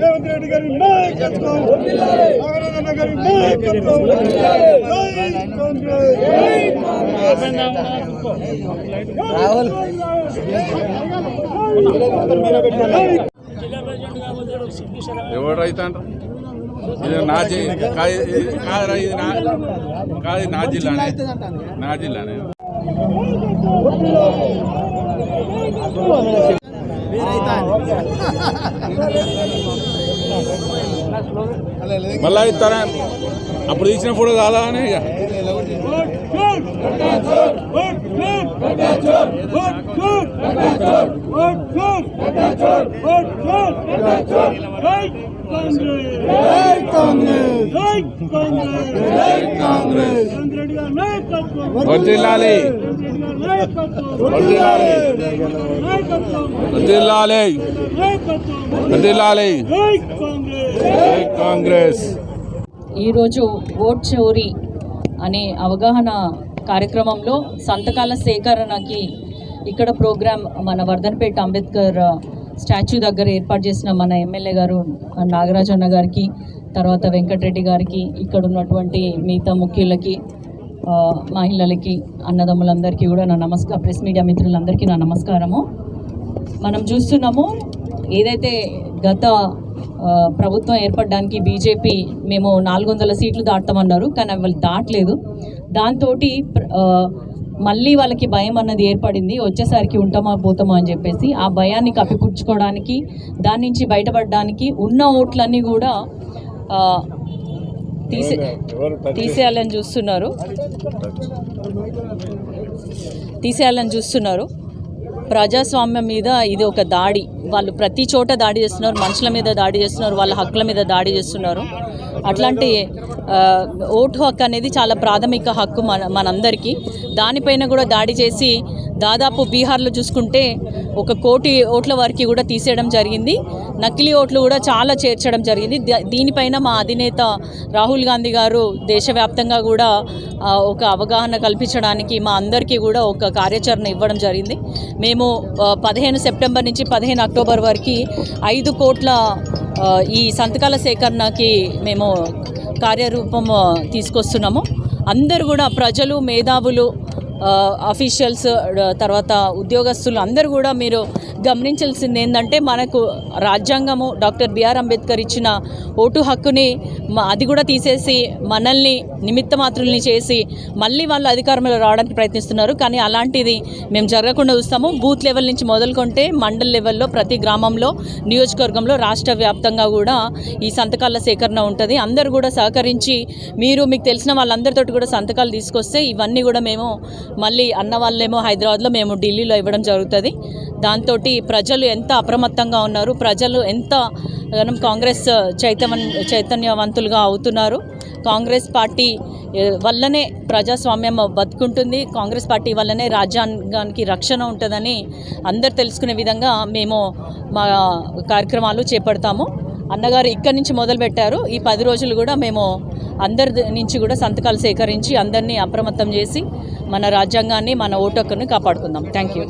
రేవంత్ రెడ్డి గారి నాయకత్వం నారాయణ గారి నాయకత్వం జై అంటారు ఇది నా జి- కాదు ఇది కాదురా ఇది నా కాదు ఇది నా జిల్లానే నా జిల్లానే మళ్ళా ఇస్తారా అప్పుడు తీసిన ఫోటో కాదా అని ఇక వర్ధిల్లాలి వర్ధిల్లాలి వర్ధిల్లాలి వర్ధిల్లాలి జై కాంగ్రెస్. ఈరోజు ఓట్ చౌరీ అనే అవగాహన కార్యక్రమంలో సంతకాల సేకరణకి ఇక్కడ ప్రోగ్రాం మన వర్ధన్పేట అంబేద్కర్ స్టాచ్యూ దగ్గర ఏర్పాటు చేసిన మన ఎమ్మెల్యే గారు నాగరాజన్న గారికి తర్వాత వెంకటరెడ్డి గారికి ఇక్కడ ఉన్నటువంటి మిగతా ముఖ్యులకి మహిళలకి అన్నదమ్ములందరికీ కూడా నా నమస్కారం ప్రెస్ మీడియా మిత్రులందరికీ నా నమస్కారము. మనం చూస్తున్నాము ఏదైతే గత ప్రభుత్వం ఏర్పడడానికి బీజేపీ మేము నాలుగు వందల సీట్లు దాటుతామన్నారు కానీ వాళ్ళు దాటలేదు. దాంతో మళ్ళీ వాళ్ళకి భయం అన్నది ఏర్పడింది. వచ్చేసరికి ఉంటామా పోతామా అని చెప్పేసి ఆ భయాన్ని కప్పిపుచ్చుకోవడానికి దాని నుంచి బయటపడడానికి ఉన్న ఓట్లన్నీ కూడా తీసే తీసేయాలని చూస్తున్నారు. తీసేయాలని చూస్తున్నారు. ప్రజాస్వామ్యం మీద ఇది ఒక దాడి. వాళ్ళు ప్రతి చోట దాడి చేస్తున్నారు మనుషుల మీద దాడి చేస్తున్నారు వాళ్ళ హక్కుల మీద దాడి చేస్తున్నారు. అట్లాంటి ఓటు హక్కు అనేది చాలా ప్రాథమిక హక్కు మన మనందరికీ. దానిపైన కూడా దాడి చేసి దాదాపు బీహార్లో చూసుకుంటే ఒక కోటి ఓట్ల వరకు కూడా తీసేయడం జరిగింది. నకిలీ ఓట్లు కూడా చాలా చేర్చడం జరిగింది. దీనిపైన మా అధినేత రాహుల్ గాంధీ గారు దేశవ్యాప్తంగా కూడా ఒక అవగాహన కల్పించడానికి మా అందరికీ కూడా ఒక కార్యాచరణ ఇవ్వడం జరిగింది. మేము పదిహేను సెప్టెంబర్ నుంచి పదిహేను అక్టోబర్ వరకు ఐదు కోట్ల ఈ సంతకాల సేకరణకి మేము కార్యరూపం తీసుకొస్తున్నాము. అందరూ కూడా ప్రజలు మేధావులు అఫీషియల్స్ తర్వాత ఉద్యోగస్తులు అందరూ కూడా మీరు గమనించాల్సింది ఏంటంటే మనకు రాజ్యాంగము డాక్టర్ బిఆర్ అంబేద్కర్ ఇచ్చిన ఓటు హక్కుని అది కూడా తీసేసి మనల్ని నిమిత్త మాత్రుల్ని చేసి మళ్ళీ వాళ్ళు అధికారంలో రావడానికి ప్రయత్నిస్తున్నారు. కానీ అలాంటిది మేము జరగకుండా చూస్తాము. బూత్ లెవెల్ నుంచి మొదలుకొంటే మండల్ లెవెల్లో ప్రతి గ్రామంలో నియోజకవర్గంలో రాష్ట్ర వ్యాప్తంగా కూడా ఈ సంతకాల సేకరణ ఉంటుంది. అందరూ కూడా సహకరించి మీరు మీకు తెలిసిన వాళ్ళందరితో కూడా సంతకాలు తీసుకొస్తే ఇవన్నీ కూడా మేము మళ్ళీ అన్న వాళ్ళేమో హైదరాబాద్లో మేము ఢిల్లీలో ఇవ్వడం జరుగుతుంది. దాంతో ప్రజలు ఎంత అప్రమత్తంగా ఉన్నారు ప్రజలు ఎంత మనం కాంగ్రెస్ చైతన్య చైతన్యవంతులుగా అవుతున్నారు. కాంగ్రెస్ పార్టీ వల్లనే ప్రజాస్వామ్యం బతుకుంటుంది. కాంగ్రెస్ పార్టీ వల్లనే రాజ్యాంగానికి రక్షణ ఉంటుందని అందరు తెలుసుకునే విధంగా మేము మా కార్యక్రమాలు చేపడతాము. అన్నగారు ఇక్కడి నుంచి మొదలుపెట్టారు. ఈ పది రోజులు కూడా మేము అందరి నుంచి కూడా సంతకాలు సేకరించి అందరినీ అప్రమత్తం చేసి మన రాజ్యాంగాన్ని మన ఓటు హక్కుని కాపాడుకుందాం. Thank you